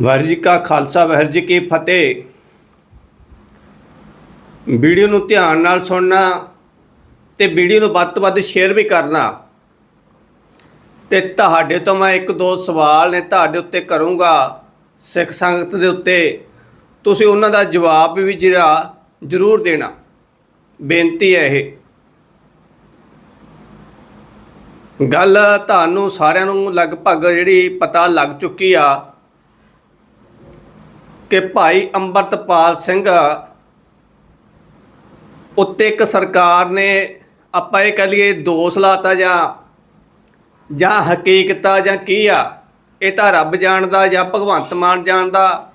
ਵਾਹਿਗੁਰੂ ਜੀ ਕਾ ਖਾਲਸਾ, ਵਾਹਿਗੁਰੂ ਜੀ ਕੀ ਫਤਿਹ। ਵੀਡੀਓ ਨੂੰ ਧਿਆਨ ਨਾਲ ਸੁਣਨਾ ਤੇ ਵੀਡੀਓ ਨੂੰ ਵੱਧ ਤੋਂ ਵੱਧ ਸ਼ੇਅਰ ਵੀ ਕਰਨਾ। ਤੇ ਤੁਹਾਡੇ ਤੋਂ ਮੈਂ ਇੱਕ ਦੋ ਸਵਾਲ ਨੇ ਤੁਹਾਡੇ ਉੱਤੇ ਕਰੂੰਗਾ ਸਿੱਖ ਸੰਗਤ ਦੇ ਉੱਤੇ। ਤੁਸੀਂ ਉਹਨਾਂ ਦਾ ਜਵਾਬ ਵੀ ਜਿਹੜਾ ਜ਼ਰੂਰ ਦੇਣਾ। ਬੇਨਤੀ ਹੈ ਇਹ। ਗੱਲ ਤੁਹਾਨੂੰ ਸਾਰਿਆਂ ਨੂੰ ਲਗਭਗ ਜਿਹੜੀ ਪਤਾ ਲੱਗ ਚੁੱਕੀ ਆ। ਕਿ ਭਾਈ ਅੰਮ੍ਰਿਤਪਾਲ ਸਿੰਘ ਉੱਤੇ ਇੱਕ ਸਰਕਾਰ ਨੇ, ਆਪਾਂ ਇਹ ਕਹ ਲਈਏ, ਦੋਸ਼ ਲਾਤਾ ਜਾਂ ਜਾਂ ਹਕੀਕਤ ਆ ਜਾਂ ਕੀ ਆ, ਇਹ ਤਾਂ ਰੱਬ ਜਾਣਦਾ ਜਾਂ ਭਗਵੰਤ ਮਾਨ ਜਾਣਦਾ।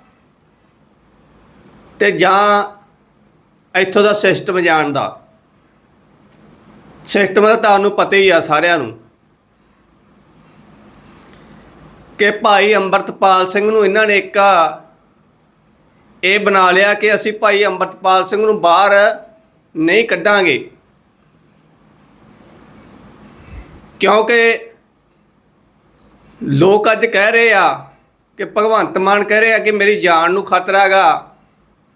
ਤੇ ਜਾਂ ਇੱਥੋਂ ਦਾ ਸਿਸਟਮ ਜਾਣਦਾ। ਸਿਸਟਮ ਦਾ ਤੁਹਾਨੂੰ ਪਤਾ ਹੀ ਆ ਸਾਰਿਆਂ ਨੂੰ। ਕਿ ਭਾਈ ਅੰਮ੍ਰਿਤਪਾਲ ਸਿੰਘ ਨੂੰ ਇਹਨਾਂ ਨੇ ਇੱਕ ਇਹ ਬਣਾ ਲਿਆ ਕਿ ਅਸੀਂ ਭਾਈ ਅੰਮ੍ਰਿਤਪਾਲ ਸਿੰਘ ਨੂੰ ਬਾਹਰ ਨਹੀਂ ਕੱਢਾਂਗੇ। ਕਿਉਂਕਿ ਲੋਕ ਅੱਜ ਕਹਿ ਰਹੇ ਆ ਕਿ ਭਗਵੰਤ ਮਾਨ ਕਹਿ ਰਹੇ ਆ ਕਿ ਮੇਰੀ ਜਾਨ ਨੂੰ ਖਤਰਾ ਹੈਗਾ।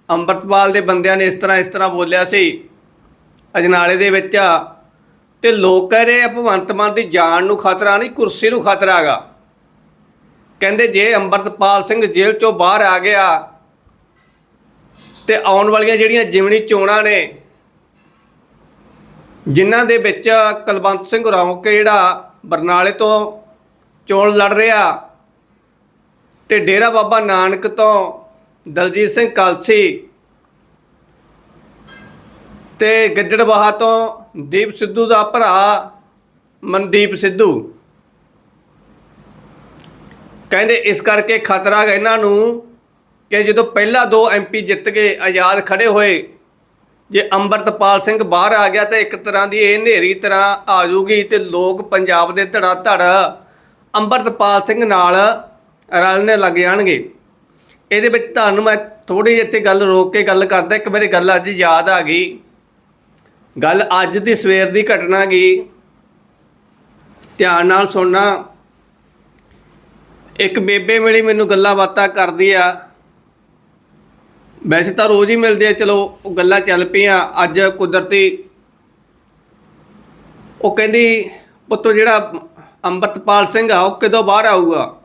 ਅੰਮ੍ਰਿਤਪਾਲ ਦੇ ਬੰਦਿਆਂ ਨੇ ਇਸ ਤਰ੍ਹਾਂ ਇਸ ਤਰ੍ਹਾਂ ਬੋਲਿਆ ਸੀ ਅਜਨਾਲੇ ਦੇ ਵਿੱਚ। ਤੇ ਲੋਕ ਕਹਿ ਰਹੇ ਆ ਭਗਵੰਤ ਮਾਨ ਦੀ ਜਾਨ ਨੂੰ ਖਤਰਾ ਨਹੀਂ, ਕੁਰਸੀ ਨੂੰ ਖਤਰਾ ਹੈਗਾ। ਕਹਿੰਦੇ ਜੇ ਅੰਮ੍ਰਿਤਪਾਲ ਸਿੰਘ ਜੇਲ੍ਹ ਚੋਂ ਬਾਹਰ ਆ ਗਿਆ ਤੇ ਆਉਣ ਵਾਲੀਆਂ ਜਿਹੜੀਆਂ ਜਿਮਣੀ ਚੋਣਾਂ ਨੇ, ਜਿਨ੍ਹਾਂ ਦੇ ਵਿੱਚ ਕੁਲਵੰਤ ਸਿੰਘ ਰੌਂਕੇ ਜਿਹੜਾ ਬਰਨਾਲੇ ਤੋਂ ਚੋਣ ਲੜ ਰਿਹਾ ਤੇ ਡੇਰਾ ਬਾਬਾ ਨਾਨਕ ਤੋਂ ਦਲਜੀਤ ਸਿੰਘ ਕਲਸੀ ਤੇ ਗੱਜੜਵਾਹਾ ਤੋਂ ਦੀਪ ਸਿੱਧੂ ਦਾ ਭਰਾ ਮਨਦੀਪ ਸਿੱਧੂ। ਕਹਿੰਦੇ ਇਸ ਕਰਕੇ ਖਤਰਾ ਹੈ ਇਹਨਾਂ ਨੂੰ ਕਿ ਜਦੋਂ ਪਹਿਲਾ ਦੋ ਐਮਪੀ ਜਿੱਤ ਕੇ ਆਜ਼ਾਦ ਖੜੇ ਹੋਏ, ਜੇ ਅੰਮ੍ਰਿਤਪਾਲ ਸਿੰਘ ਬਾਹਰ ਆ ਗਿਆ ਤਾਂ ਇੱਕ ਤਰ੍ਹਾਂ ਦੀ ਇਹ ਹਨੇਰੀ ਤਰ੍ਹਾਂ ਆ ਜੂਗੀ ਤੇ ਲੋਕ ਪੰਜਾਬ ਦੇ ਧੜਾ ਧੜ ਅੰਮ੍ਰਿਤਪਾਲ ਸਿੰਘ ਨਾਲ ਰਲਣੇ ਲੱਗ ਜਾਣਗੇ। ਇਹਦੇ ਵਿੱਚ ਤੁਹਾਨੂੰ ਮੈਂ ਥੋੜੀ ਜਿਹੀ ਇੱਥੇ ਗੱਲ ਰੋਕ ਕੇ ਗੱਲ ਕਰਦਾ, ਇੱਕ ਮੇਰੀ ਗੱਲ ਅੱਜ ਯਾਦ ਆ ਗਈ। ਗੱਲ ਅੱਜ ਦੀ ਸਵੇਰ ਦੀ ਘਟਨਾ ਗਈ। ਧਿਆਨ ਨਾਲ ਸੁਣਨਾ। ਇੱਕ ਬੇਬੇ ਮਿਲੀ ਮੈਨੂੰ ਗੱਲਾਂ ਬਾਤਾਂ ਕਰਦੀ ਆ। ਵੈਸੇ ਤਾਂ ਰੋਜ਼ ਹੀ ਮਿਲਦੇ ਆ, ਚਲੋ, ਉਹ ਗੱਲਾਂ ਚੱਲ ਪਈਆਂ, ਅੱਜ ਕੁਦਰਤੀ ਉਹ ਕਹਿੰਦੀ, ਪੁੱਤੋ ਜਿਹੜਾ ਅੰਮ੍ਰਿਤਪਾਲ ਸਿੰਘ ਆ, ਉਹ ਕਿਦੋਂ ਬਾਹਰ ਆਊਗਾ?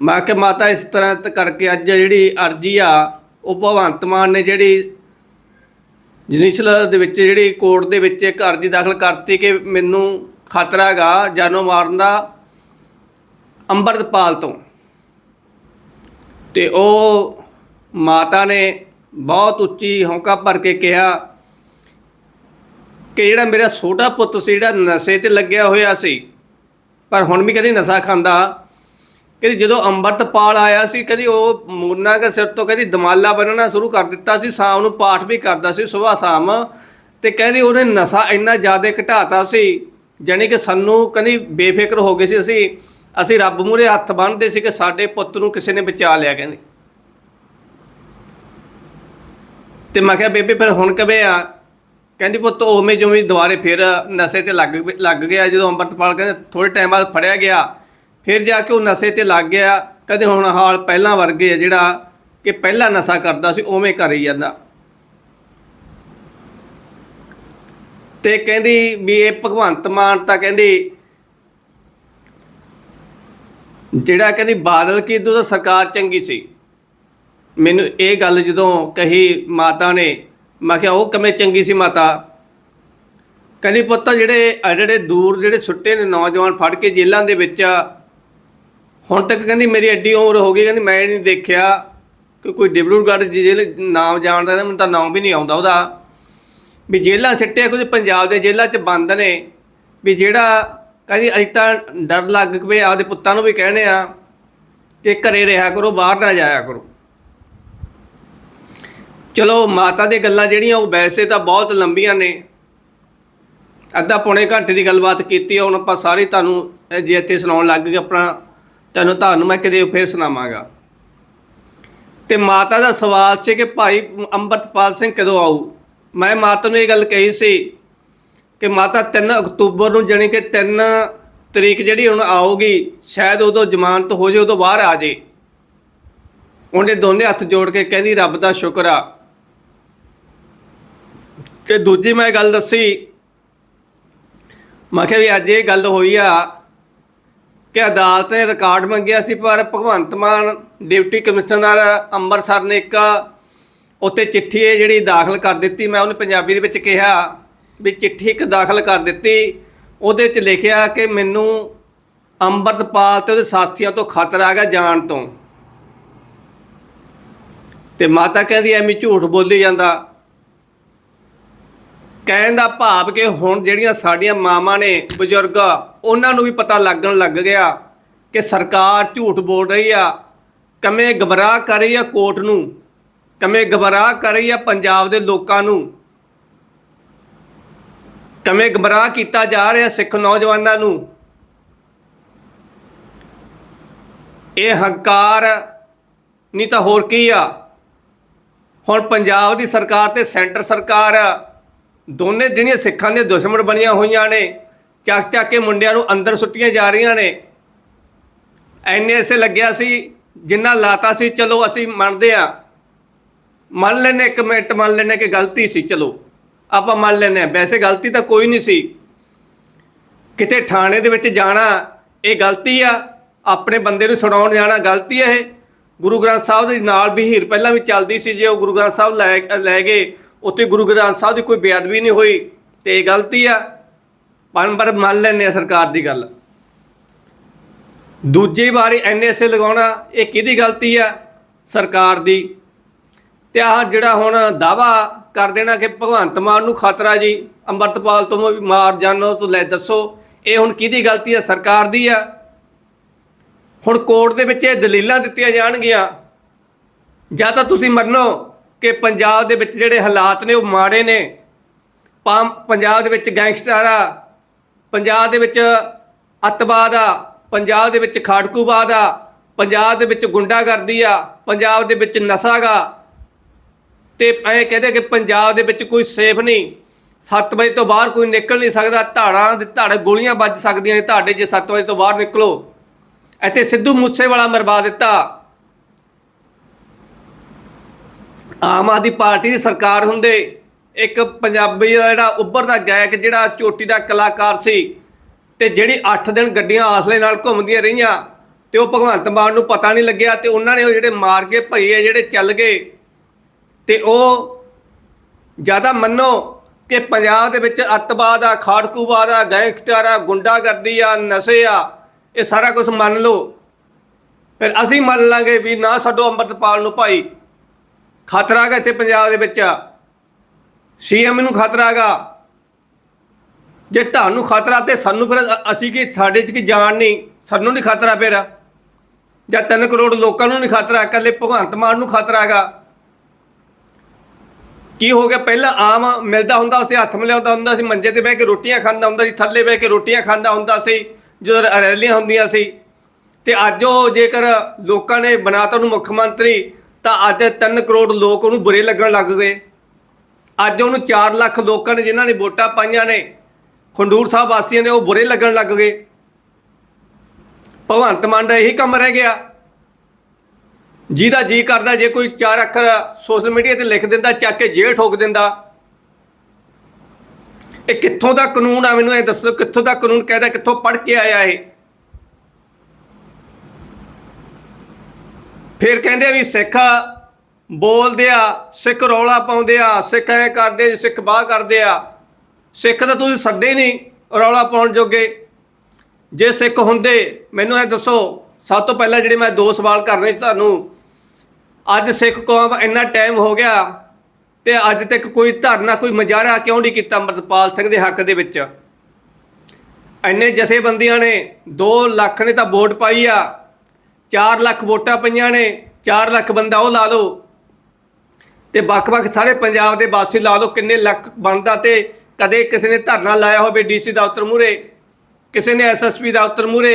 ਮੈਂ ਕਿ ਮਾਤਾ, ਇਸ ਤਰ੍ਹਾਂ ਕਰਕੇ ਅੱਜ ਜਿਹੜੀ ਅਰਜੀ ਆ, ਉਹ ਭਗਵੰਤ ਮਾਨ ਨੇ ਜਿਹੜੀ ਜੁਡੀਸ਼ਲ ਦੇ ਵਿੱਚ, ਜਿਹੜੀ ਕੋਰਟ ਦੇ ਵਿੱਚ ਇੱਕ ਅਰਜੀ ਦਾਖਲ ਕਰਤੀ ਕਿ ਮੈਨੂੰ ਖਤਰਾ ਹੈਗਾ, ਜਾਨੋਂ ਮਾਰਨ ਦਾ, ਅੰਮ੍ਰਿਤਪਾਲ ਤੋਂ। ਤੇ ਉਹ ਮਾਤਾ ਨੇ ਬਹੁਤ ਉੱਚੀ ਹੌਂਕਾ ਭਰ ਕੇ ਕਿਹਾ ਕਿ ਜਿਹੜਾ ਮੇਰਾ ਛੋਟਾ ਪੁੱਤ ਸੀ, ਜਿਹੜਾ ਨਸ਼ੇ ਤੇ ਲੱਗਿਆ ਹੋਇਆ ਸੀ, ਪਰ ਹੁਣ ਵੀ ਕਦੀ ਨਸ਼ਾ ਖਾਂਦਾ। ਕਹਿੰਦੀ ਜਦੋਂ ਅੰਮ੍ਰਿਤਪਾਲ ਆਇਆ ਸੀ, ਕਦੀ ਉਹ ਮੂਨਾ ਦੇ ਸਿਰ ਤੋਂ ਕਹਿੰਦੀ ਦਮਾਲਾ ਬੰਨਣਾ ਸ਼ੁਰੂ ਕਰ ਦਿੱਤਾ ਸੀ, ਸ਼ਾਮ ਨੂੰ ਪਾਠ ਵੀ ਕਰਦਾ ਸੀ ਸਵੇਰ ਸ਼ਾਮ। ਤੇ ਕਹਿੰਦੀ ਉਹਨੇ ਨਸ਼ਾ ਇੰਨਾ ਜ਼ਿਆਦਾ ਘਟਾਤਾ ਸੀ, ਜਾਣੀ ਕਿ ਸਾਨੂੰ ਕਹਿੰਦੀ ਬੇਫਿਕਰ ਹੋ ਗਏ ਸੀ ਅਸੀਂ ਅਸੀਂ ਰੱਬ ਮੂਹਰੇ ਹੱਥ ਬੰਨ੍ਹਦੇ ਸੀ ਕਿ ਸਾਡੇ ਪੁੱਤ ਨੂੰ ਕਿਸੇ ਨੇ ਬਚਾ ਲਿਆ, ਕਹਿੰਦੀ। ਤੇ ਮੈਂ ਕਿਹਾ, ਬੇਬੇ, ਫਿਰ ਹੁਣ ਕਿਵੇਂ ਆ? ਕਹਿੰਦੀ, ਪੁੱਤ ਉਵੇਂ ਜਿਵੇਂ ਦੁਬਾਰੇ ਫਿਰ ਨਸ਼ੇ ਤੇ ਲੱਗ ਲੱਗ ਗਿਆ। ਜਦੋਂ ਅੰਮ੍ਰਿਤਪਾਲ ਕਹਿੰਦੇ ਥੋੜੇ ਟਾਈਮ ਬਾਅਦ ਫੜਿਆ ਗਿਆ। ਫਿਰ ਜਾ ਕੇ ਉਹ ਨਸ਼ੇ ਤੇ ਲੱਗ ਗਿਆ। ਕਦੇ ਹੁਣ ਹਾਲ ਪਹਿਲਾਂ ਵਰਗੇ ਆ, ਜਿਹੜਾ ਕਿ ਪਹਿਲਾਂ ਨਸ਼ਾ ਕਰਦਾ ਸੀ, ਉਵੇਂ ਕਰੀ ਜਾਂਦਾ। ਤੇ ਕਹਿੰਦੀ ਵੀ ਇਹ ਭਗਵੰਤ ਮਾਨ ਤਾਂ ਕਹਿੰਦੀ, ਜਿਹੜਾ ਕਹਿੰਦੀ, ਬਾਦਲ ਕੀ ਇਦੋਂ ਤਾਂ ਸਰਕਾਰ ਚੰਗੀ ਸੀ। ਮੈਨੂੰ ਇਹ ਗੱਲ ਜਦੋਂ ਕਹੀ ਮਾਤਾ ਨੇ, ਮੈਂ ਕਿਹਾ ਉਹ ਕਿਵੇਂ ਚੰਗੀ ਸੀ ਮਾਤਾ? ਕਹਿੰਦੀ ਪੁੱਤ ਜਿਹੜੇ ਆ ਜਿਹੜੇ ਦੂਰ ਜਿਹੜੇ ਸੁੱਟੇ ਨੇ ਨੌਜਵਾਨ ਫੜ ਕੇ ਜੇਲ੍ਹਾਂ ਦੇ ਵਿੱਚ ਹੁਣ ਤੱਕ ਕਹਿੰਦੀ ਮੇਰੀ ਐਡੀ ਉਮਰ ਹੋ ਗਈ, ਕਹਿੰਦੀ ਮੈਂ ਨਹੀਂ ਦੇਖਿਆ ਕਿ ਕੋਈ ਡਿਬਰੂਗੜ੍ਹ ਜੇਲ੍ਹ ਨਾਮ ਜਾਣਦਾ ਨਾ ਮੈਨੂੰ ਤਾਂ ਨਾਮ ਵੀ ਨਹੀਂ ਆਉਂਦਾ ਉਹਦਾ। ਵੀ ਜੇਲ੍ਹਾਂ ਛੱਟਿਆ ਕੁਝ ਪੰਜਾਬ ਦੇ ਜੇਲ੍ਹਾਂ 'ਚ ਬੰਦ ਨੇ, ਵੀ ਜਿਹੜਾ ਕਹਿੰਦੀ ਅਸੀਂ ਤਾਂ ਡਰ ਲੱਗ ਪਏ, ਆਪਦੇ ਪੁੱਤਾਂ ਨੂੰ ਵੀ ਕਹਿੰਦੇ ਆ ਕਿ ਘਰੇ ਰਿਹਾ ਕਰੋ, ਬਾਹਰ ਨਾ ਜਾਇਆ ਕਰੋ। ਚਲੋ ਮਾਤਾ ਦੀ ਗੱਲਾਂ ਜਿਹੜੀਆਂ ਉਹ ਵੈਸੇ ਤਾਂ ਬਹੁਤ ਲੰਬੀਆਂ ਨੇ। ਅੱਧਾ ਪੌਣੇ ਘੰਟੇ ਦੀ ਗੱਲਬਾਤ ਕੀਤੀ ਹੁਣ ਆਪਾਂ ਸਾਰੇ ਤੁਹਾਨੂੰ ਜੇ ਇੱਥੇ ਸੁਣਾਉਣ ਲੱਗ ਗਏ ਆਪਣਾ, ਤੁਹਾਨੂੰ ਤੁਹਾਨੂੰ ਮੈਂ ਕਿਤੇ ਫੇਰ ਸੁਣਾਵਾਂਗਾ। ਤੇ ਮਾਤਾ ਦਾ ਸਵਾਲ ਸੀ ਕਿ ਭਾਈ ਅੰਮ੍ਰਿਤਪਾਲ ਸਿੰਘ ਕਦੋਂ ਆਊ? ਮੈਂ ਮਾਤਾ ਨੂੰ ਇਹ ਗੱਲ ਕਹੀ ਸੀ ਕਿ ਮਾਤਾ 3 ਅਕਤੂਬਰ ਨੂੰ ਜਾਣੀ ਕਿ 3 ਤਰੀਕ ਜਿਹੜੀ ਹੁਣ ਆਊਗੀ, ਸ਼ਾਇਦ ਉਦੋਂ ਜ਼ਮਾਨਤ ਹੋ ਜੇ ਉਦੋਂ ਬਾਹਰ ਆ ਜੇ। ਉਹਨੇ ਦੋਨੇ ਹੱਥ ਜੋੜ ਕੇ ਕਹਿੰਦੀ, ਰੱਬ ਦਾ ਸ਼ੁਕਰ ਆ। ਤੇ ਦੂਜੀ ਮੈਂ ਗੱਲ ਦੱਸੀ। ਮੈਂ ਕਿਹਾ ਵੀ ਅੱਜ ਇਹ ਗੱਲ ਹੋਈ ਆ ਕਿ ਅਦਾਲਤ ਨੇ ਰਿਕਾਰਡ ਮੰਗਿਆ ਸੀ, ਪਰ ਭਗਵੰਤ ਮਾਨ ਡਿਪਟੀ ਕਮਿਸ਼ਨਰ ਅੰਮ੍ਰਿਤਸਰ ਨੇ ਇੱਕ ਉੱਤੇ ਚਿੱਠੀ ਜਿਹੜੀ ਦਾਖਲ ਕਰ ਦਿੱਤੀ, ਮੈਂ ਉਹਨੇ ਪੰਜਾਬੀ ਦੇ ਵਿੱਚ ਕਿਹਾ ਵੀ ਚਿੱਠੀ ਇੱਕ ਦਾਖਲ ਕਰ ਦਿੱਤੀ। ਉਹਦੇ 'ਚ ਲਿਖਿਆ ਕਿ ਮੈਨੂੰ ਅੰਮ੍ਰਿਤਪਾਲ ਤੇ ਉਹਦੇ ਸਾਥੀਆਂ ਤੋਂ ਖਤਰਾ ਆ ਗਿਆ ਜਾਣ ਤੋਂ। ਤੇ ਮਾਤਾ ਕਹਿੰਦੀ ਐਵੇਂ ਝੂਠ ਬੋਲੀ ਜਾਂਦਾ। ਕਹਿਣ ਦਾ ਭਾਵ ਕਿ ਹੁਣ ਜਿਹੜੀਆਂ ਸਾਡੀਆਂ ਮਾਵਾਂ ਨੇ ਬਜ਼ੁਰਗ, ਉਹਨਾਂ ਨੂੰ ਵੀ ਪਤਾ ਲੱਗਣ ਲੱਗ ਗਿਆ ਕਿ ਸਰਕਾਰ ਝੂਠ ਬੋਲ ਰਹੀ ਆ, ਕਮੇ ਗਬਰਾਹ ਕਰ ਰਹੀ ਆ ਕੋਰਟ ਨੂੰ, ਕਮੇ ਗਬਰਾਹ ਕਰ ਰਹੀ ਆ ਪੰਜਾਬ ਦੇ ਲੋਕਾਂ ਨੂੰ। ਕਮੇ ਗਬਰਾਹ ਕੀਤਾ ਜਾ ਰਿਹਾ ਸਿੱਖ ਨੌਜਵਾਨਾਂ ਨੂੰ। ਇਹ ਹੰਕਾਰ ਨਹੀਂ ਤਾਂ ਹੋਰ ਕੀ ਆ। ਹੁਣ ਪੰਜਾਬ ਦੀ ਸਰਕਾਰ ਤੇ ਸੈਂਟਰ ਸਰਕਾਰ ਦੋਨੇ ਜਿਹੜੀਆਂ ਸਿੱਖਾਂ ਦੇ ਦੁਸ਼ਮਣ ਬਣੀਆਂ ਹੋਈਆਂ ਨੇ, ਚੱਕ ਚੱਕ ਕੇ ਮੁੰਡਿਆਂ ਨੂੰ ਅੰਦਰ ਸੁੱਟੀਆਂ ਜਾ ਰਹੀਆਂ ਨੇ। ਐਨੇ ਐਸੇ ਲੱਗਿਆ ਸੀ, ਜਿੰਨਾ ਲਾਤਾ ਸੀ, ਚਲੋ ਅਸੀਂ ਮੰਨਦੇ ਆ ਮੰਨ ਲੈਨੇ ਇੱਕ ਮਿੰਟ, ਮੰਨ ਲੈਨੇ ਕਿ ਗਲਤੀ ਸੀ, ਚਲੋ। ਆਪਾਂ ਮੰਨ ਲੈਨੇ ਆ ਵੈਸੇ ਗਲਤੀ ਤਾਂ ਕੋਈ ਨਹੀਂ ਸੀ। ਕਿਤੇ ਥਾਣੇ ਦੇ ਵਿੱਚ ਜਾਣਾ, ਇਹ ਗਲਤੀ ਆ। ਆਪਣੇ ਬੰਦੇ ਨੂੰ ਛਡਾਉਣ ਜਾਣਾ ਗਲਤੀ ਆ ਇਹ। ਗੁਰੂ ਗ੍ਰੰਥ ਸਾਹਿਬ ਦੇ ਨਾਲ ਵੀ ਹੀਰ ਪਹਿਲਾਂ ਵੀ ਚੱਲਦੀ ਸੀ, ਜੇ ਉਹ ਗੁਰੂ ਗ੍ਰੰਥ ਸਾਹਿਬ ਲੈ ਲੈ ਗਏ ਉੱਥੇ ਗੁਰੂ ਗ੍ਰੰਥ ਸਾਹਿਬ ਦੀ ਕੋਈ ਬੇਅਦਬੀ ਨਹੀਂ ਹੋਈ ਤੇ ਇਹ ਗਲਤੀ ਆ। ਪਰ ਮੰਨ ਲੈਨੇ ਆ ਸਰਕਾਰ ਦੀ ਗੱਲ। ਦੂਜੀ ਵਾਰੀ ਐਨਐਸਏ ਲਗਾਉਣਾ, ਇਹ ਕਿਹਦੀ ਗਲਤੀ ਆ? ਸਰਕਾਰ ਦੀ। ਤੇ ਆਹ ਜਿਹੜਾ ਹੁਣ ਦਾਵਾ ਕਰ ਦੇਣਾ ਕਿ ਭਗਵੰਤ ਮਾਨ ਨੂੰ ਖਤਰਾ ਜੀ, ਅੰਮ੍ਰਿਤਪਾਲ ਤੋਂ ਵੀ ਮਾਰ ਜਾਨੋ ਤੋਂ ਲੈ ਦੱਸੋ, ਇਹ ਹੁਣ ਕਿਹਦੀ ਗਲਤੀ ਆ? ਸਰਕਾਰ ਦੀ ਆ। ਹੁਣ ਕੋਰਟ ਦੇ ਵਿੱਚ ਇਹ ਦਲੀਲਾਂ ਦਿੱਤੀਆਂ ਜਾਣਗੀਆਂ। ਜਾਂ ਤਾਂ ਤੁਸੀਂ ਮੰਨੋ ਕਿ ਪੰਜਾਬ ਦੇ ਵਿੱਚ ਜਿਹੜੇ ਹਾਲਾਤ ਨੇ ਉਹ ਮਾੜੇ ਨੇ। ਪੰ- ਪੰਜਾਬ ਦੇ ਵਿੱਚ ਗੈਂਗਸਟਰ ਆ, ਪੰਜਾਬ ਦੇ ਵਿੱਚ ਅੱਤਵਾਦ ਆ, ਪੰਜਾਬ ਦੇ ਵਿੱਚ ਖਾੜਕੂਵਾਦ ਆ, ਪੰਜਾਬ ਦੇ ਵਿੱਚ ਗੁੰਡਾਗਰਦੀ ਆ, ਪੰਜਾਬ ਦੇ ਵਿੱਚ ਨਸ਼ਾ ਗਾ। ਤੇ ਐ ਕਹਦੇ ਕਿ ਪੰਜਾਬ ਦੇ ਵਿੱਚ ਕੋਈ ਸੇਫ ਨਹੀਂ। 7 ਵਜੇ ਤੋਂ ਬਾਹਰ ਕੋਈ ਨਿਕਲ ਨਹੀਂ ਸਕਦਾ। ਧਾੜਾਂ ਦੇ ਧਾੜ ਗੋਲੀਆਂ ਵੱਜ ਸਕਦੀਆਂ ਨੇ। ਤੁਹਾਡੇ ਜੇ 7 ਵਜੇ ਤੋਂ ਬਾਹਰ ਨਿਕਲੋ। ਇੱਥੇ ਸਿੱਧੂ ਮੂਸੇਵਾਲਾ ਮਰਵਾ ਦਿੱਤਾ। ਆਮ ਆਦਮੀ ਪਾਰਟੀ ਦੀ ਸਰਕਾਰ ਹੁੰਦੇ, ਇੱਕ ਪੰਜਾਬੀ ਦਾ ਜਿਹੜਾ ਉੱਭਰਦਾ ਗਾਇਕ, ਜਿਹੜਾ ਚੋਟੀ ਦਾ ਕਲਾਕਾਰ ਸੀ ਤੇ ਜਿਹੜੀ 8 ਦਿਨ ਗੱਡੀਆਂ ਆਸਲੇ ਨਾਲ ਘੁੰਮਦੀਆਂ ਰਹੀਆਂ ਤੇ ਉਹ ਭਗਵੰਤ ਮਾਨ ਨੂੰ ਪਤਾ ਨਹੀਂ ਲੱਗਿਆ ਤੇ ਉਹਨਾਂ ਨੇ ਉਹ ਜਿਹੜੇ ਮਾਰ ਕੇ ਭਈਏ ਜਿਹੜੇ ਚੱਲ ਗਏ ਤੇ ਉਹ ਜ਼ਿਆਦਾ ਮੰਨੋ ਕਿ ਪੰਜਾਬ ਦੇ ਵਿੱਚ ਅੱਤਵਾਦ ਆ, ਖਾੜਕੂਵਾਦ ਆ, ਗੈਂਗਸਟਰ ਆ, ਗੁੰਡਾਗਰਦੀ ਆ, ਨਸ਼ੇ ਆ, ਇਹ ਸਾਰਾ ਕੁਝ ਮੰਨ ਲਓ। ਫਿਰ ਅਸੀਂ ਮੰਨ ਲਾਂਗੇ ਵੀ ਨਾ ਛੱਡੋ ਅੰਮ੍ਰਿਤਪਾਲ ਨੂੰ ਭਾਈ ਖਤਰਾ ਹੈਗਾ ਇੱਥੇ ਪੰਜਾਬ ਦੇ ਵਿੱਚ। ਸੀਐਮ ਨੂੰ ਖਤਰਾ ਹੈਗਾ। ਜੇ ਤੁਹਾਨੂੰ ਖਤਰਾ ਤੇ ਸਾਨੂੰ ਫਿਰ ਅਸੀਂ ਕੀ ਸਾਡੇ 'ਚ ਕੀ ਜਾਨ ਨਹੀਂ? ਸਾਨੂੰ ਨਹੀਂ ਖਤਰਾ ਫਿਰ। ਜਾਂ 3 ਕਰੋੜ ਲੋਕਾਂ ਨੂੰ ਨਹੀਂ ਖਤਰਾ, ਇਕੱਲੇ ਭਗਵੰਤ ਮਾਨ ਨੂੰ ਖਤਰਾ ਹੈਗਾ। ਕੀ ਹੋ ਗਿਆ? ਪਹਿਲਾਂ ਆਮ ਮਿਲਦਾ ਹੁੰਦਾ ਸੀ, ਹੱਥ ਮਿਲਾਉਂਦਾ ਹੁੰਦਾ ਸੀ, ਮੰਜੇ ਤੇ ਬਹਿ ਕੇ ਰੋਟੀਆਂ ਖਾਂਦਾ ਹੁੰਦਾ ਸੀ, ਥੱਲੇ ਬਹਿ ਕੇ ਰੋਟੀਆਂ ਖਾਂਦਾ ਹੁੰਦਾ ਸੀ, ਜਦੋਂ ਰੈਲੀਆਂ ਹੁੰਦੀਆਂ ਸੀ। ਤੇ ਅੱਜ ਉਹ ਜੇਕਰ ਲੋਕਾਂ ਨੇ ਬਣਾਤਾ ਉਹਨੂੰ ਮੁੱਖ ਮੰਤਰੀ ਤਾਂ ਅੱਜ 3 ਕਰੋੜ ਲੋਕ ਉਹਨੂੰ ਬੁਰੇ ਲੱਗਣ ਲੱਗ ਗਏ। ਅੱਜ ਉਹਨੂੰ 4 ਲੱਖ ਲੋਕਾਂ ਨੇ ਜਿਨ੍ਹਾਂ ਨੇ ਵੋਟਾਂ ਪਾਈਆਂ ਨੇ, ਖੰਡੂਰ ਸਾਹਿਬ ਵਾਸੀਆਂ ਨੇ ਉਹ ਬੁਰੇ ਲੱਗਣ ਲੱਗ ਗਏ। ਭਗਵੰਤ ਮਾਨ ਦਾ ਇਹੀ ਕੰਮ ਰਹਿ ਗਿਆ। ਜਿਹਦਾ ਜੀ ਕਰਦਾ, ਜੇ ਕੋਈ ਚਾਰ ਅੱਖਰ ਸੋਸ਼ਲ ਮੀਡੀਆ ਤੇ ਲਿਖ ਦਿੰਦਾ, ਚੱਕ ਕੇ ਜੇਲ੍ਹ ਠੋਕ ਦਿੰਦਾ। ਇਹ ਕਿੱਥੋਂ ਦਾ ਕਾਨੂੰਨ ਆ? ਮੈਨੂੰ ਇਹ ਦੱਸੋ, ਕਿੱਥੋਂ ਦਾ ਕਾਨੂੰਨ, ਕਹਿੰਦਾ, ਕਿੱਥੋਂ ਪੜ੍ਹ ਕੇ ਆਇਆ ਇਹ? ਫਿਰ ਕਹਿੰਦੇ ਵੀ ਸਿੱਖ ਬੋਲਦੇ ਆ, ਸਿੱਖ ਰੌਲਾ ਪਾਉਂਦੇ ਆ, ਸਿੱਖ ਐ ਕਰਦੇ ਸਿੱਖ ਬਾਹ ਕਰਦੇ ਆ। ਸਿੱਖ ਤਾਂ ਤੁਸੀਂ ਛੱਡੇ ਨਹੀਂ ਰੌਲਾ ਪਾਉਣ ਜੋਗੇ। ਜੇ ਸਿੱਖ ਹੁੰਦੇ, ਮੈਨੂੰ ਇਹ ਦੱਸੋ, ਸਭ ਤੋਂ ਪਹਿਲਾਂ ਜਿਹੜੇ ਮੈਂ ਦੋ ਸਵਾਲ ਕਰਨੇ ਸੀ ਤੁਹਾਨੂੰ, ਅੱਜ ਸਿੱਖ ਕੌਮ ਇੰਨਾ ਟਾਈਮ ਹੋ ਗਿਆ ਤੇ ਅੱਜ ਤੱਕ ਕੋਈ ਧਰਨਾ, ਕੋਈ ਮੁਜ਼ਾਹਰਾ ਕਿਉਂ ਨਹੀਂ ਕੀਤਾ ਅੰਮ੍ਰਿਤਪਾਲ ਸਿੰਘ ਦੇ ਹੱਕ ਦੇ ਵਿੱਚ? ਇੰਨੇ ਜਥੇਬੰਦੀਆਂ ਨੇ 2 ਲੱਖ ਨੇ ਤਾਂ ਵੋਟ ਪਾਈ ਆ। 4 ਲੱਖ ਵੋਟਾਂ ਪਈਆਂ ਨੇ 4 ਲੱਖ ਬੰਦਾ ਉਹ ਲਾ ਲਓ। ਤੇ ਵੱਖ-ਵੱਖ ਸਾਰੇ ਪੰਜਾਬ ਦੇ ਵਾਸੀ ਲਾ ਲਓ, ਕਿੰਨੇ ਲੱਖ ਬਣਦਾ ਤੇ ਕਦੇ ਕਿਸੇ ਨੇ ਧਰਨਾ ਲਾਇਆ ਹੋਵੇ ਡੀਸੀ ਦਫ਼ਤਰ ਮੂਰੇ ਕਿਸੇ ਨੇ ਐਸਐਸਪੀ ਦਫ਼ਤਰ ਮੂਰੇ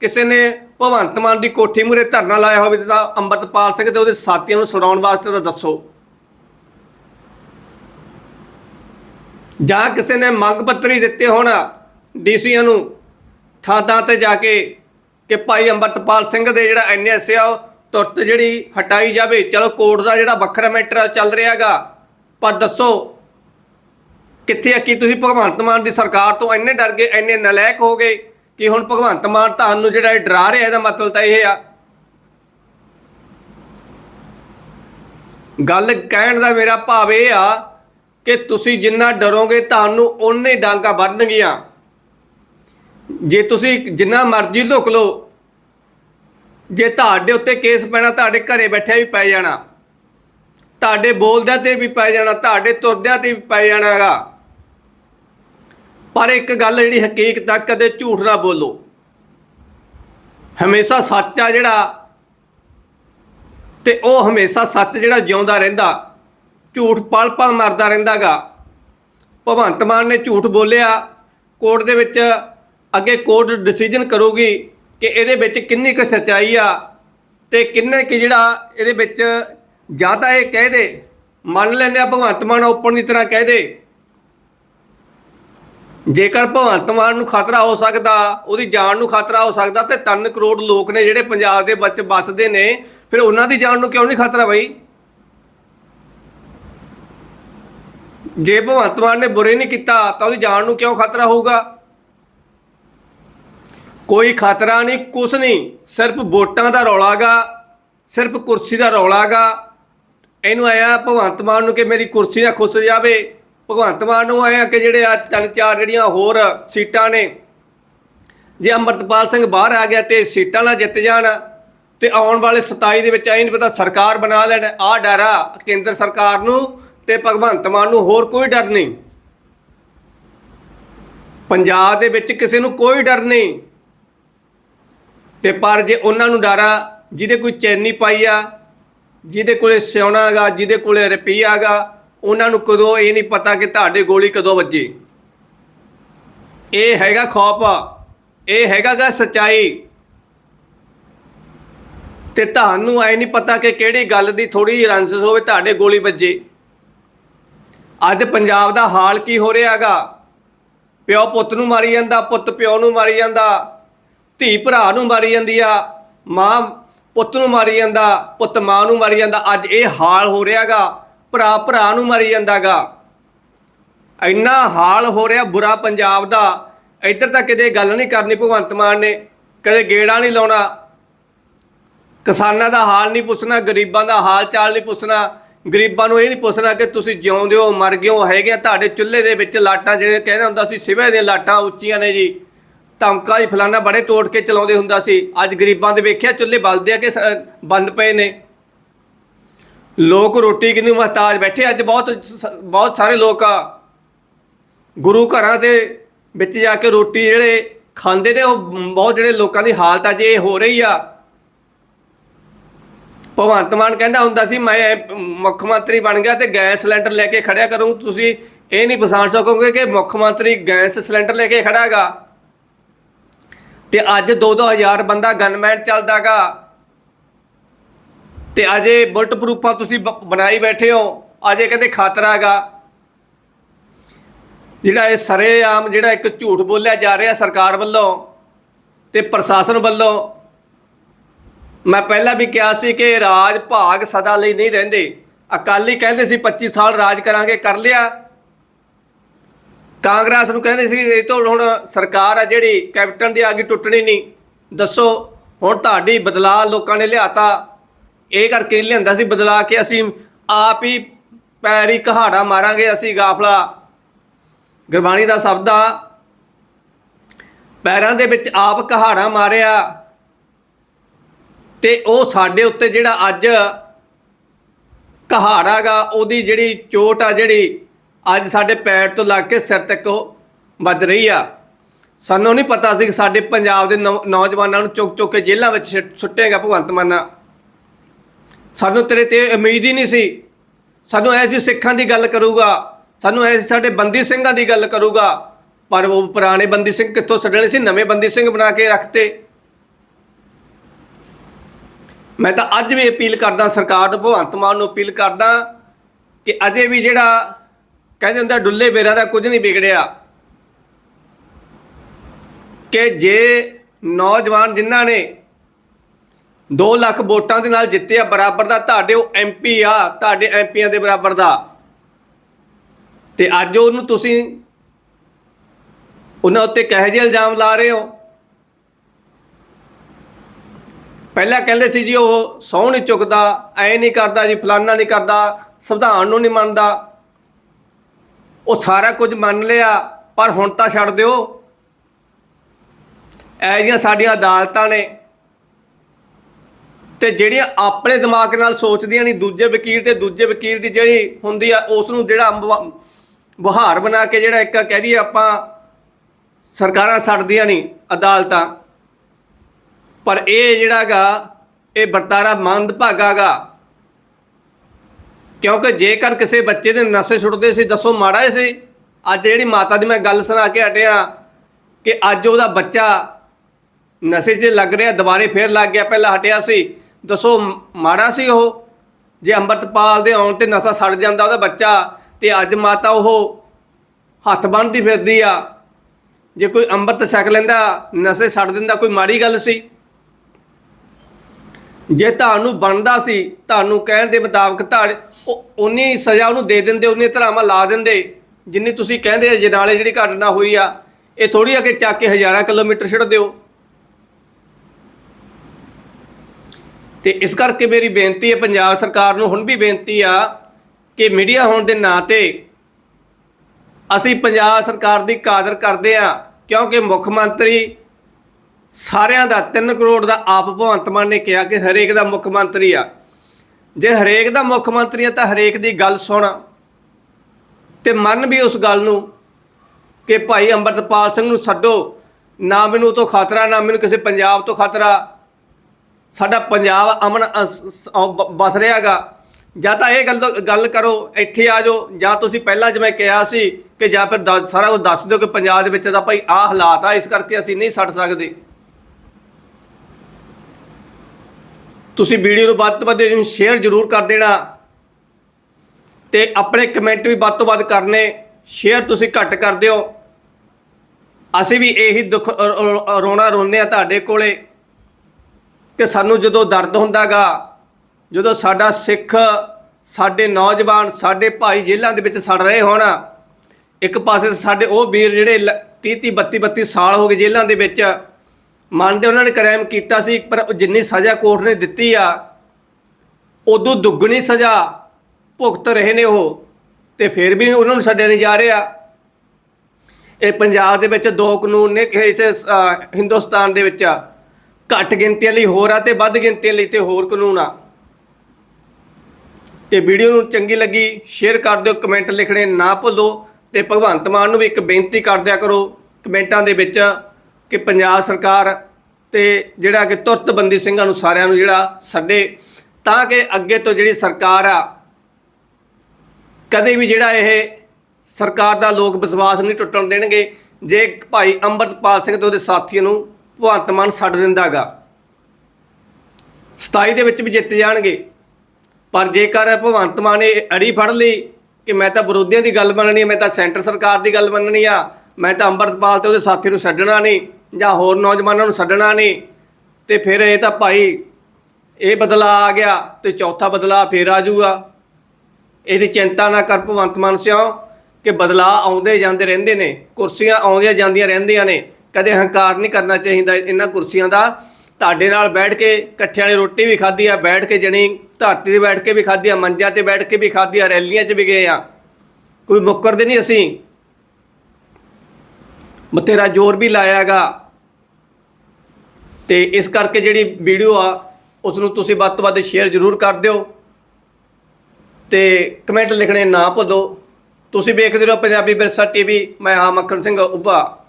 ਕਿਸੇ ਨੇ ਭਗਵੰਤ ਮਾਨ ਦੀ ਕੋਠੀ ਮੂਰੇ ਧਰਨਾ ਲਾਇਆ ਹੋਵੇ ਤਾਂ ਅੰਮ੍ਰਿਤਪਾਲ ਸਿੰਘ ਤੇ ਉਹਦੇ ਸਾਥੀਆਂ ਨੂੰ ਛੁਡਾਉਣ ਵਾਸਤੇ ਤਾਂ ਦੱਸੋ। ਜਾਂ ਕਿਸੇ ਨੇ ਮੰਗ ਪੱਤਰ ਪੱਤਰੀ ਦਿੱਤੇ ਹੋਣ ਡੀਸੀਆਂ ਨੂੰ ਥਾਂ ਥਾਂ ਤੇ ਜਾ ਕੇ ਕਿ ਭਾਈ ਅੰਮ੍ਰਿਤਪਾਲ ਸਿੰਘ ਦੇ ਜਿਹੜਾ ਐਨਐਸ ਆ ਤੁਰਤ ਜਿਹੜੀ ਹਟਾਈ ਜਾਵੇ। ਚਲੋ, ਕੋਰਟ ਦਾ ਜਿਹੜਾ ਵੱਖਰਾ ਮੈਟਰ ਚੱਲ ਰਿਹਾਗਾ ਪਰ ਦੱਸੋ, ਕਿੱਥੇ ਆ? ਕੀ ਤੁਸੀਂ ਭਗਵੰਤ ਮਾਨ ਦੀ ਸਰਕਾਰ ਤੋਂ ਇੰਨੇ ਡਰ ਗਏ, ਇੰਨੇ ਨਲਾਇਕ ਹੋ ਗਏ ਕਿ ਹੁਣ ਭਗਵੰਤ ਮਾਨ ਤੁਹਾਨੂੰ ਜਿਹੜਾ ਇਹ ਡਰਾ ਰਿਹਾ, ਇਹਦਾ ਮਤਲਬ ਤਾਂ ਇਹ ਆ। ਗੱਲ ਕਹਿਣ ਦਾ ਮੇਰਾ ਭਾਵ ਇਹ ਆ ਕਿ ਤੁਸੀਂ ਜਿੰਨਾ ਡਰੋਗੇ, ਤੁਹਾਨੂੰ ਓਨੇ ਡਾਂਗਾ ਵੱਧਣਗੀਆਂ। ਜੇ ਤੁਸੀਂ ਜਿੰਨਾ ਮਰਜ਼ੀ ਲੁਕ ਲਓ, ਜੇ ਤੁਹਾਡੇ ਉੱਤੇ ਕੇਸ ਪੈਣਾ, ਤੁਹਾਡੇ ਘਰੇ ਬੈਠਿਆ ਵੀ ਪੈ ਜਾਣਾ, ਤੁਹਾਡੇ ਬੋਲਦਿਆਂ ਤੇ ਵੀ ਪੈ ਜਾਣਾ, ਤੁਹਾਡੇ ਤੁਰਦਿਆਂ ਤੇ ਵੀ ਪੈ ਜਾਣਾਗਾ ਪਰ ਇੱਕ ਗੱਲ ਜਿਹੜੀ ਹਕੀਕਤ ਆ, ਕਦੇ ਝੂਠ ਨਾ ਬੋਲੋ। ਹਮੇਸ਼ਾ ਸੱਚ ਆ ਜਿਹੜਾ, ਤੇ ਉਹ ਹਮੇਸ਼ਾ ਸੱਚ ਜਿਹੜਾ ਜਿਉਂਦਾ ਰਹਿੰਦਾ, ਝੂਠ ਪਲ ਪਲ ਮਰਦਾ ਰਹਿੰਦਾਗਾ ਭਗਵੰਤ ਮਾਨ ਨੇ ਝੂਠ ਬੋਲਿਆ, ਕੋਰਟ ਦੇ ਵਿੱਚ ਅੱਗੇ ਕੋਰਟ ਡਿਸੀਜਨ ਕਰੂਗੀ ਕਿ ਇਹਦੇ ਵਿੱਚ ਕਿੰਨੀ ਕੁ ਸੱਚਾਈ ਆ ਤੇ ਕਿੰਨੇ ਕਿ ਜਿਹੜਾ ਇਹਦੇ ਵਿੱਚ ਜਾਂ ਤਾਂ ਇਹ ਕਹਿ ਦੇ, ਮੰਨ ਲੈਂਦੇ ਆ ਭਗਵੰਤ ਮਾਨ ਓਪਨ ਦੀ ਤਰ੍ਹਾਂ ਕਹਿ ਦੇ। ਜੇਕਰ ਭਗਵੰਤ ਮਾਨ ਨੂੰ ਖਤਰਾ ਹੋ ਸਕਦਾ, ਉਹਦੀ ਜਾਨ ਨੂੰ ਖਤਰਾ ਹੋ ਸਕਦਾ, ਤੇ 3 ਕਰੋੜ ਲੋਕ ਨੇ ਜਿਹੜੇ ਪੰਜਾਬ ਦੇ ਵਿੱਚ ਵੱਸਦੇ ਨੇ, ਫਿਰ ਉਹਨਾਂ ਦੀ ਜਾਨ ਨੂੰ ਕਿਉਂ ਨਹੀਂ ਖਤਰਾ ਬਈ? ਜੇ ਭਗਵੰਤ ਮਾਨ ਨੇ ਬੁਰੇ ਨਹੀਂ ਕੀਤਾ, ਤਾਂ ਉਹਦੀ ਜਾਨ ਨੂੰ ਕਿਉਂ ਖਤਰਾ ਹੋਊਗਾ? ਕੋਈ ਖਤਰਾ ਨਹੀਂ, ਕੁਛ ਨਹੀਂ। ਸਿਰਫ ਵੋਟਾਂ ਦਾ ਰੌਲਾਗਾ, ਸਿਰਫ ਕੁਰਸੀ ਦਾ ਰੌਲਾਗਾ। ਇਹਨੂੰ ਆਇਆ ਭਗਵੰਤ ਮਾਨ ਨੂੰ ਕਿ ਮੇਰੀ ਕੁਰਸੀ ਨਾ ਖੁੱਸ ਜਾਵੇ। ਭਗਵੰਤ ਮਾਨ ਨੂੰ ਆਇਆ ਕਿ ਜਿਹੜੇ ਆ ਤਿੰਨ ਚਾਰ ਜਿਹੜੀਆਂ ਹੋਰ ਸੀਟਾਂ ਨੇ, ਜੇ ਅੰਮ੍ਰਿਤਪਾਲ ਸਿੰਘ ਬਾਹਰ ਆ ਗਿਆ ਤੇ ਸੀਟਾਂ ਨਾ ਜਿੱਤ ਜਾਣ ਤੇ ਆਉਣ ਵਾਲੇ 27 ਦੇ ਵਿੱਚ ਐਂ ਨਹੀਂ ਪਤਾ ਸਰਕਾਰ ਬਣਾ ਲੈਣ। ਆ ਡਰ ਆ ਕੇਂਦਰ ਸਰਕਾਰ ਨੂੰ ਤੇ ਭਗਵੰਤ ਮਾਨ ਨੂੰ ਹੋਰ ਕੋਈ ਡਰ ਨਹੀਂ। ਪੰਜਾਬ ਦੇ ਵਿੱਚ ਕਿਸੇ ਨੂੰ ਕੋਈ ਡਰ ਨਹੀਂ। ਤੇ ਪਰ ਜੇ ਉਹਨਾਂ ਨੂੰ ਡਰ ਜਿਹਦੇ ਕੋਈ ਚੈਨੀ ਪਾਈ ਆ, ਜਿਹਦੇ ਕੋਲੇ ਸਿਉਣਾ ਹੈਗਾ, ਜਿਹਦੇ ਕੋਲੇ ਰੁਪਈਆ ਹੈਗਾ, ਉਹਨਾਂ ਨੂੰ ਕਦੋਂ ਇਹ ਨਹੀਂ ਪਤਾ ਕਿ ਤੁਹਾਡੇ ਗੋਲੀ ਕਦੋਂ ਵੱਜੇ? ਇਹ ਹੈਗਾ ਖੌਫ, ਇਹ ਹੈਗਾ ਗਾ ਸਚਾਈ। ਤੇ ਤੁਹਾਨੂੰ ਐ ਨਹੀਂ ਪਤਾ ਕਿ ਕਿਹੜੀ ਗੱਲ ਦੀ ਥੋੜੀ ਰੰਸਸ ਹੋਵੇ ਤੁਹਾਡੇ ਗੋਲੀ ਵੱਜੇ। ਅੱਜ ਪੰਜਾਬ ਦਾ ਹਾਲ ਕੀ ਹੋ ਰਿਹਾ ਹੈਗਾ? ਪਿਓ ਪੁੱਤ ਨੂੰ ਮਾਰੀ ਜਾਂਦਾ, ਪੁੱਤ ਪਿਓ ਨੂੰ ਮਾਰੀ ਜਾਂਦਾ। ਧੀ ਭਰਾ ਨੂੰ ਮਾਰੀ ਜਾਂਦੀ ਆ, ਮਾਂ ਪੁੱਤ ਨੂੰ ਮਾਰੀ ਜਾਂਦਾ, ਪੁੱਤ ਮਾਂ ਨੂੰ ਮਾਰੀ ਜਾਂਦਾ। ਅੱਜ ਇਹ ਹਾਲ ਹੋ ਰਿਹਾਗਾ, ਭਰਾ ਭਰਾ ਨੂੰ ਮਾਰੀ ਜਾਂਦਾਗਾ। ਇੰਨਾ ਹਾਲ ਹੋ ਰਿਹਾ ਬੁਰਾ ਪੰਜਾਬ ਦਾ। ਇੱਧਰ ਤਾਂ ਕਿਤੇ ਗੱਲ ਨਹੀਂ ਕਰਨੀ ਭਗਵੰਤ ਮਾਨ ਨੇ, ਕਦੇ ਗੇੜਾ ਨਹੀਂ ਲਾਉਣਾ। ਕਿਸਾਨਾਂ ਦਾ ਹਾਲ ਨਹੀਂ ਪੁੱਛਣਾ, ਗਰੀਬਾਂ ਦਾ ਹਾਲ ਚਾਲ ਨਹੀਂ ਪੁੱਛਣਾ। ਗਰੀਬਾਂ ਨੂੰ ਇਹ ਨਹੀਂ ਪੁੱਛਣਾ ਕਿ ਤੁਸੀਂ ਜਿਉਂਦੇ ਹੋ, ਮਰ ਗਏ ਹੋ, ਹੈਗੇ ਤੁਹਾਡੇ ਚੁੱਲ੍ਹੇ ਦੇ ਵਿੱਚ ਲਾਟਾਂ ਜਿਹੜੇ ਕਹਿੰਦਾ ਹੁੰਦਾ ਸੀ, ਸਿਵੇ ਦੀਆਂ ਲਾਟਾਂ ਉੱਚੀਆਂ ਨੇ ਜੀ। ਧਮਕਾ ਹੀ ਫਲਾਣਾ ਬੜੇ ਟੋਟ ਕੇ ਚਲਾਉਂਦੇ ਹੁੰਦਾ ਸੀ। ਅੱਜ ਗਰੀਬਾਂ ਦੇ ਵੇਖਿਆ ਚੁੱਲ੍ਹੇ ਬਲਦੇ ਆ ਕਿ ਸ- ਬੰਦ ਪਏ ਨੇ। ਲੋਕ ਰੋਟੀ ਕਿਨੂੰ ਮਹਤਾਜ ਬੈਠੇ, ਅੱਜ ਬਹੁਤ ਸ- ਬਹੁਤ ਸਾਰੇ ਲੋਕ ਆ। ਗੁਰੂ ਘਰਾਂ ਦੇ ਵਿੱਚ ਜਾ ਕੇ ਰੋਟੀ ਜਿਹੜੇ ਖਾਂਦੇ ਤੇ ਉਹ ਬਹੁਤ ਜਿਹੜੇ ਲੋਕਾਂ ਦੀ ਹਾਲਤ ਅੱਜ ਇਹ ਹੋ ਰਹੀ ਆ। ਭਗਵੰਤ ਮਾਨ ਕਹਿੰਦਾ ਹੁੰਦਾ ਸੀ, ਮੈਂ ਮੁੱਖ ਮੰਤਰੀ ਬਣ ਗਿਆ ਤੇ ਗੈਸ ਸਿਲੰਡਰ ਲੈ ਕੇ ਖੜਿਆ ਕਰੂੰ। ਤੁਸੀਂ ਇਹ ਨਹੀਂ ਪਛਾਣ ਸਕੋਗੇ ਕਿ ਮੁੱਖ ਮੰਤਰੀ ਗੈਸ ਸਿਲੰਡਰ ਲੈ ਕੇ ਖੜਾਗਾ ਤੇ ਅੱਜ 2-2000 ਬੰਦਾ ਗਨਮੈਨ ਚੱਲਦਾਗਾ। ਤੇ ਅਜੇ ਬੁਲਟ ਪ੍ਰੂਫਾਂ ਤੁਸੀਂ ਬ- ਬਣਾਈ ਬੈਠੇ ਹੋ, ਅਜੇ ਕਹਿੰਦੇ ਖਤਰਾ ਹੈਗਾ ਜਿਹੜਾ ਇਹ ਸਰੇਆਮ, ਜਿਹੜਾ ਇੱਕ ਝੂਠ ਬੋਲਿਆ ਜਾ ਰਿਹਾ ਸਰਕਾਰ ਵੱਲੋਂ ਤੇ ਪ੍ਰਸ਼ਾਸਨ ਵੱਲੋਂ, ਮੈਂ ਪਹਿਲਾਂ ਵੀ ਕਿਹਾ ਸੀ ਕਿ ਰਾਜ ਭਾਗ ਸਦਾ ਲਈ ਨਹੀਂ ਰਹਿੰਦੇ। ਅਕਾਲੀ ਕਹਿੰਦੇ ਸੀ 25 ਸਾਲ ਰਾਜ ਕਰਾਂਗੇ, ਕਰ ਲਿਆ। ਕਾਂਗਰਸ ਨੂੰ ਕਹਿੰਦੇ ਸੀ, ਇਹ ਤੋਂ ਹੁਣ ਸਰਕਾਰ ਆ ਜਿਹੜੀ, ਕੈਪਟਨ ਦੀ ਆਗੀ ਟੁੱਟਣੀ ਨਹੀਂ। ਦੱਸੋ, ਹੁਣ ਤੁਹਾਡੀ ਬਦਲਾਅ ਲੋਕਾਂ ਨੇ ਲਿਆਤਾ। ਇਹ ਕਰਕੇ ਲਿਆਂਦਾ ਸੀ ਬਦਲਾ ਕੇ ਅਸੀਂ ਆਪ ਹੀ ਪੈਰੀ ਕਹਾੜਾ ਮਾਰਾਂਗੇ, ਅਸੀਂ ਗਾਫਲਾ। ਗੁਰਬਾਣੀ ਦਾ ਸ਼ਬਦ ਆ, ਪੈਰਾਂ ਦੇ ਵਿੱਚ ਆਪ ਕਹਾੜਾ ਮਾਰਿਆ। ਤੇ ਉਹ ਸਾਡੇ ਉੱਤੇ ਜਿਹੜਾ ਅੱਜ ਕਹਾੜਾਗਾ ਉਹਦੀ ਜਿਹੜੀ ਚੋਟ ਆ ਜਿਹੜੀ ਅੱਜ ਸਾਡੇ ਪੈਰ ਤੋਂ ਲੱਗ ਕੇ ਸਿਰ ਤੱਕ ਉਹ ਵੱਧ ਰਹੀ ਆ। ਸਾਨੂੰ ਨਹੀਂ ਪਤਾ ਸੀ ਕਿ ਸਾਡੇ ਪੰਜਾਬ ਦੇ ਨੌ- ਨੌਜਵਾਨਾਂ ਨੂੰ ਚੁੱਕ ਚੁੱਕ ਕੇ ਜੇਲ੍ਹਾਂ ਵਿੱਚ ਸਿੱਟ- ਸੁੱਟੇਗਾ ਭਗਵੰਤ ਮਾਨਾ ਸਾਨੂੰ ਤੇਰੇ ਤੇ ਉਮੀਦ ਹੀ ਨਹੀਂ ਸੀ। ਸਾਨੂੰ ਐਸੀ ਸਿੱਖਾਂ ਦੀ ਗੱਲ ਕਰੂਗਾ। ਸਾਨੂੰ ਐਸੀ ਸਾਡੇ ਬੰਦੀ ਸਿੰਘਾਂ ਦੀ ਗੱਲ ਕਰੂਗਾ। ਪਰ ਉਹ ਪੁਰਾਣੇ ਬੰਦੀ ਸਿੰਘ ਕਿੱਥੋਂ ਛੱਡਣੇ ਸੀ? ਨਵੇਂ ਬੰਦੀ ਸਿੰਘ ਬਣਾ ਕੇ ਰੱਖਤੇ। ਮੈਂ ਤਾਂ ਅੱਜ ਵੀ ਅਪੀਲ ਕਰਦਾ, ਸਰਕਾਰ ਨੂੰ, ਭਗਵੰਤ ਮਾਨ ਨੂੰ ਅਪੀਲ ਕਰਦਾ ਕਿ ਅਜੇ ਵੀ ਜਿਹੜਾ ਕਹਿੰਦੇ ਹੁੰਦਾ ਡੁੱਲੇ ਬੇਰਾਂ ਦਾ ਕੁਝ ਨਹੀਂ ਵਿਗੜਿਆ। ਕਿ ਜੇ ਨੌਜਵਾਨ ਜਿਨ੍ਹਾਂ ਨੇ 2 ਲੱਖ ਵੋਟਾਂ ਦੇ ਨਾਲ ਜਿੱਤੇ ਆ ਬਰਾਬਰ ਦਾ, ਤੁਹਾਡੇ ਉਹ ਐਮਪੀ ਆ, ਤੁਹਾਡੇ ਐਮਪੀਆਂ ਦੇ ਬਰਾਬਰ ਦਾ। ਤੇ ਅੱਜ ਉਹਨੂੰ ਤੁਸੀਂ ਉਹਨਾਂ ਉੱਤੇ ਕਹੇ ਜਿਹੇ ਇਲਜ਼ਾਮ ਲਾ ਰਹੇ ਹੋ? ਪਹਿਲਾਂ ਕਹਿੰਦੇ ਸੀ ਜੀ ਉਹ ਸਹੁੰ ਨਹੀਂ ਚੁੱਕਦਾ, ਐ ਨਹੀਂ ਕਰਦਾ ਜੀ, ਫਲਾਨਾ ਨਹੀਂ ਕਰਦਾ, ਸੰਵਿਧਾਨ ਨੂੰ ਨਹੀਂ ਮੰਨਦਾ। ਉਹ ਸਾਰਾ ਕੁਝ ਮੰਨ ਲਿਆ, ਪਰ ਹੁਣ ਤਾਂ ਛੱਡ ਦਿਓ। ਐ ਜਿਹੀਆਂ ਸਾਡੀਆਂ ਅਦਾਲਤਾਂ ਨੇ। ਤੇ ਜਿਹੜੀਆਂ ਆਪਣੇ ਦਿਮਾਗ ਨਾਲ ਸੋਚਦੀਆਂ ਨਹੀਂ ਦੂਜੇ ਵਕੀਲ ਤੇ ਦੂਜੇ ਵਕੀਲ ਦੀ ਜਿਹੜੀ ਹੁੰਦੀ ਆ ਉਸ ਨੂੰ ਜਿਹੜਾ ਬ- ਬਣਾ ਕੇ ਜਿਹੜਾ ਇੱਕ ਕਹਿ ਦਈਏ ਆਪਾਂ, ਸਰਕਾਰਾਂ ਛੱਡਦੀਆਂ ਨਹੀਂ ਅਦਾਲਤਾਂ। ਪਰ ਇਹ ਜਿਹੜਾਗਾ ਇਹ ਵਰਤਾਰਾ ਮੰਦ ਭਾਗਾਗਾ ਕਿਉਂਕਿ ਜੇਕਰ ਕਿਸੇ ਬੱਚੇ ਦੇ ਨਸ਼ੇ ਛੁੱਟਦੇ ਸੀ, ਦੱਸੋ ਮਾੜਾ ਹੀ ਸੀ। ਅੱਜ ਜਿਹੜੀ ਮਾਤਾ ਦੀ ਮੈਂ ਗੱਲ ਸੁਣਾ ਕੇ ਹਟਿਆ ਕਿ ਅੱਜ ਉਹਦਾ ਬੱਚਾ ਨਸ਼ੇ 'ਚ ਲੱਗ ਰਿਹਾ, ਦੁਬਾਰੇ ਫੇਰ ਲੱਗ ਗਿਆ, ਪਹਿਲਾਂ ਹਟਿਆ ਸੀ। ਦੱਸੋ ਮਾੜਾ ਸੀ ਉਹ? ਜੇ ਅੰਮ੍ਰਿਤਪਾਲ ਦੇ ਆਉਣ ਤੇ ਨਸ਼ਾ ਸੜ ਜਾਂਦਾ ਉਹਦਾ ਬੱਚਾ, ਤੇ ਅੱਜ ਮਾਤਾ ਉਹ ਹੱਥ ਬੰਨ੍ਹਦੀ ਫਿਰਦੀ ਆ। ਜੇ ਕੋਈ ਅੰਮ੍ਰਿਤ ਛਕ ਲੈਂਦਾ, ਨਸ਼ੇ ਛੱਡ ਦਿੰਦਾ, ਕੋਈ ਮਾੜੀ ਗੱਲ ਸੀ? ਜੇ ਤੁਹਾਨੂੰ ਬਣਦਾ ਸੀ, ਤੁਹਾਨੂੰ ਕਹਿਣ ਦੇ ਮੁਤਾਬਕ ਤੁਹਾਡੇ ਉਹ ਉਨੀ ਸਜ਼ਾ ਉਹਨੂੰ ਦੇ ਦਿੰਦੇ ਉਨੀ ਧਰਾਵਾਂ ਲਾ ਦਿੰਦੇ, ਜਿੰਨੀ ਤੁਸੀਂ ਕਹਿੰਦੇ ਜੇ ਨਾਲੇ ਜਿਹੜੀ ਘਟਨਾ ਹੋਈ ਆ, ਇਹ ਥੋੜੀ ਆ ਕਿ ਚੱਕ ਕੇ ਹਜ਼ਾਰਾਂ ਕਿਲੋਮੀਟਰ ਛੱਡ ਦਿਓ। ਤੇ ਇਸ ਕਰਕੇ ਮੇਰੀ ਬੇਨਤੀ ਹੈ, ਪੰਜਾਬ ਸਰਕਾਰ ਨੂੰ ਹੁਣ ਵੀ ਬੇਨਤੀ ਆ ਕਿ ਮੀਡੀਆ ਹੋਣ ਦੇ ਨਾਂ ਤੇ ਅਸੀਂ ਪੰਜਾਬ ਸਰਕਾਰ ਦੀ ਕਾਦਰ ਕਰਦੇ ਆ, ਕਿਉਂਕਿ ਮੁੱਖ ਮੰਤਰੀ ਸਾਰਿਆਂ ਦਾ 3 ਕਰੋੜ ਦਾ ਆਪ ਭਗਵੰਤ ਮਾਨ ਨੇ ਕਿਹਾ ਕਿ ਹਰੇਕ ਦਾ ਮੁੱਖ ਮੰਤਰੀ ਆ। ਜੇ ਹਰੇਕ ਦਾ ਮੁੱਖ ਮੰਤਰੀ ਆ ਤਾਂ ਹਰੇਕ ਦੀ ਗੱਲ ਸੁਣ। ਤੇ ਮੰਨ ਵੀ ਉਸ ਗੱਲ ਨੂੰ ਕਿ ਭਾਈ ਅੰਮ੍ਰਿਤਪਾਲ ਸਿੰਘ ਨੂੰ ਛੱਡੋ। ਨਾ ਮੈਨੂੰ ਉਹ ਤੋਂ ਖਤਰਾ, ਨਾ ਮੈਨੂੰ ਕਿਸੇ ਪੰਜਾਬ ਤੋਂ ਖਤਰਾ। ਸਾਡਾ ਪੰਜਾਬ ਅਮਨ ਅਸ- ਸ- ਅਹ ਬਸ ਰਿਹਾਗਾ ਜਾਂ ਤਾਂ ਇਹ ਗੱਲ ਗੱਲ ਕਰੋ, ਇੱਥੇ ਆ ਜਾਓ। ਜਾਂ ਤੁਸੀਂ ਪਹਿਲਾਂ ਜਿਵੇਂ ਕਿਹਾ ਸੀ ਕਿ ਜਾਂ ਫਿਰ ਦ- ਸਾਰਾ ਕੁਝ ਦੱਸ ਦਿਓ ਕਿ ਪੰਜਾਬ ਦੇ ਵਿੱਚ ਤਾਂ ਭਾਈ ਆਹ ਹਾਲਾਤ ਆ, ਇਸ ਕਰਕੇ ਅਸੀਂ ਨਹੀਂ ਛੱਡ ਸਕਦੇ। ਤੁਸੀਂ ਵੀਡੀਓ ਨੂੰ ਵੱਧ ਤੋਂ ਵੱਧ ਇਹਨੂੰ ਸ਼ੇਅਰ ਜ਼ਰੂਰ ਕਰ ਦੇਣਾ ਤੇ ਆਪਣੇ ਕਮੈਂਟ ਵੀ ਵੱਧ ਤੋਂ ਵੱਧ ਕਰਨੇ ਸ਼ੇਅਰ ਤੁਸੀਂ ਘੱਟ ਕਰ ਦਿਓ। ਅਸੀਂ ਵੀ ਇਹੀ ਦੁੱਖ ਅ- ਰੋਣਾ ਰੋਂਦੇ ਆ ਤੁਹਾਡੇ ਕੋਲੇ ਕਿ ਸਾਨੂੰ ਜਦੋਂ ਦਰਦ ਹੁੰਦਾਗਾ, ਜਦੋਂ ਸਾਡਾ ਸਿੱਖ, ਸਾਡੇ ਨੌਜਵਾਨ, ਸਾਡੇ ਭਾਈ ਜੇਲ੍ਹਾਂ ਦੇ ਵਿੱਚ ਸੜ ਰਹੇ ਹੋਣ, ਇੱਕ ਪਾਸੇ ਸਾਡੇ ਉਹ ਵੀਰ ਜਿਹੜੇ 30 30 32 32 ਸਾਲ ਹੋ ਗਏ ਜੇਲ੍ਹਾਂ ਦੇ ਵਿੱਚ ਮੰਨਦੇ ਉਹਨਾਂ ਨੇ ਕ੍ਰਾਈਮ ਕੀਤਾ ਸੀ, ਪਰ ਜਿੰਨੀ ਸਜ਼ਾ ਕੋਰਟ ਨੇ ਦਿੱਤੀ ਆ, ਉਦੋਂ ਦੁੱਗਣੀ ਸਜ਼ਾ ਭੁਗਤ ਰਹੇ ਨੇ ਉਹ, ਤੇ ਫਿਰ ਵੀ ਉਹਨਾਂ ਨੂੰ ਛੱਡਿਆ ਨਹੀਂ ਜਾ ਰਿਹਾ। ਇਹ ਪੰਜਾਬ ਦੇ ਵਿੱਚ ਦੋ ਕਾਨੂੰਨ ਨੇ ਕਿ ਇਸ ਹਿੰਦੁਸਤਾਨ ਦੇ ਵਿੱਚ ਘੱਟ ਗਿਣਤੀਆਂ ਲਈ ਹੋਰ ਆ ਤੇ ਵੱਧ ਗਿਣਤੀਆਂ ਲਈ ਤੇ ਹੋਰ ਕਾਨੂੰਨ ਆ। ਤੇ ਵੀਡੀਓ ਨੂੰ ਚੰਗੀ ਲੱਗੀ ਸ਼ੇਅਰ ਕਰ ਦਿਓ ਕਮੈਂਟ ਲਿਖਣੇ ਨਾ ਭੁੱਲੋ, ਤੇ ਭਗਵੰਤ ਮਾਨ ਨੂੰ ਵੀ ਇੱਕ ਬੇਨਤੀ ਕਰ ਦਿਆ ਕਰੋ, ਕਮੈਂਟਾਂ ਦੇ ਵਿੱਚ। ਕਿ ਪੰਜਾਬ ਸਰਕਾਰ ਤੇ ਜਿਹੜਾ ਕਿ ਤੁਰਤਬੰਦੀ ਸਿੰਘਾਂ ਨੂੰ ਸਾਰਿਆਂ ਨੂੰ ਜਿਹੜਾ ਛੱਡੇ ਤਾਂ ਕਿ ਅੱਗੇ ਤੋਂ ਜਿਹੜੀ ਸਰਕਾਰ ਆ, ਕਦੇ ਵੀ ਜਿਹੜਾ ਇਹ ਸਰਕਾਰ ਦਾ ਲੋਕ ਵਿਸ਼ਵਾਸ ਨਹੀਂ ਟੁੱਟਣ ਦੇਣਗੇ, ਜੇ ਭਾਈ ਅੰਮ੍ਰਿਤਪਾਲ ਸਿੰਘ ਤੇ ਉਹਦੇ ਸਾਥੀਆਂ ਨੂੰ ਭਗਵੰਤ ਮਾਨ ਛੱਡ ਦਿੰਦਾਗਾ 27 ਦੇ ਵਿੱਚ ਵੀ ਜਿੱਤ ਜਾਣਗੇ। ਪਰ ਜੇਕਰ ਭਗਵੰਤ ਮਾਨ ਨੇ ਅੜੀ ਫੜ ਲਈ ਕਿ ਮੈਂ ਤਾਂ ਵਿਰੋਧੀਆਂ ਦੀ ਗੱਲ ਮੰਨਣੀ ਮੈਂ ਤਾਂ ਸੈਂਟਰ ਸਰਕਾਰ ਦੀ ਗੱਲ ਮੰਨਣੀ ਆ, ਮੈਂ ਤਾਂ ਅੰਮ੍ਰਿਤਪਾਲ ਤੇ ਉਹਦੇ ਸਾਥੀ ਨੂੰ ਛੱਡਣਾ ਨਹੀਂ ਜਾਂ ਹੋਰ ਨੌਜਵਾਨਾਂ ਨੂੰ ਛੱਡਣਾ ਨਹੀਂ, ਤੇ ਫਿਰ ਇਹ ਤਾਂ ਭਾਈ ਇਹ ਬਦਲਾ ਆ ਗਿਆ ਤੇ ਚੌਥਾ ਬਦਲਾ ਫੇਰ ਆ ਜਾਊਗਾ। ਇਹਦੀ ਚਿੰਤਾ ਨਾ ਕਰ ਭਗਵੰਤ ਮਾਨ ਸਿਓ, ਕਿ ਬਦਲਾ ਆਉਂਦੇ ਜਾਂਦੇ ਰਹਿੰਦੇ ਨੇ, ਕੁਰਸੀਆਂ ਆਉਂਦੀਆਂ ਜਾਂਦੀਆਂ ਰਹਿੰਦੀਆਂ ਨੇ, ਕਦੇ ਹੰਕਾਰ ਨਹੀਂ ਕਰਨਾ ਚਾਹੀਦਾ ਇਹਨਾਂ ਕੁਰਸੀਆਂ ਦਾ। ਤੁਹਾਡੇ ਨਾਲ ਬੈਠ ਕੇ ਇਕੱਠਿਆਂ ਨੇ ਰੋਟੀ ਵੀ ਖਾਧੀ ਆ, ਬੈਠ ਕੇ ਜਣੀ ਧਰਤੀ ਤੇ ਬੈਠ ਕੇ ਵੀ ਖਾਧੀ ਆ ਮੰਜਾਂ ਤੇ ਬੈਠ ਕੇ ਵੀ ਖਾਧੀ ਆ, ਰੈਲੀਆਂ 'ਚ ਵੀ ਗਏ ਆ। ਕੋਈ ਮੁੱਕਰਦੇ ਨਹੀਂ ਅਸੀਂ। ਬਥੇਰਾ ਜ਼ੋਰ ਵੀ ਲਾਇਆਗਾ। ਤੇ ਇਸ ਕਰਕੇ ਜਿਹੜੀ ਵੀਡੀਓ ਆ ਉਸ ਨੂੰ ਤੁਸੀਂ ਵੱਧ ਤੋਂ ਵੱਧ ਸ਼ੇਅਰ ਜ਼ਰੂਰ ਕਰ ਦਿਓ। ਤੇ ਕਮੈਂਟ ਲਿਖਣੇ ਨਾ ਭੁੱਲੋ। ਤੁਸੀਂ ਵੇਖਦੇ ਰਹੋ ਪੰਜਾਬੀ ਵਿਰਸਾ ਟੀਵੀ ਮੈਂ ਹਾਂ ਮੱਖਣ ਸਿੰਘ ਉੱਭਾ।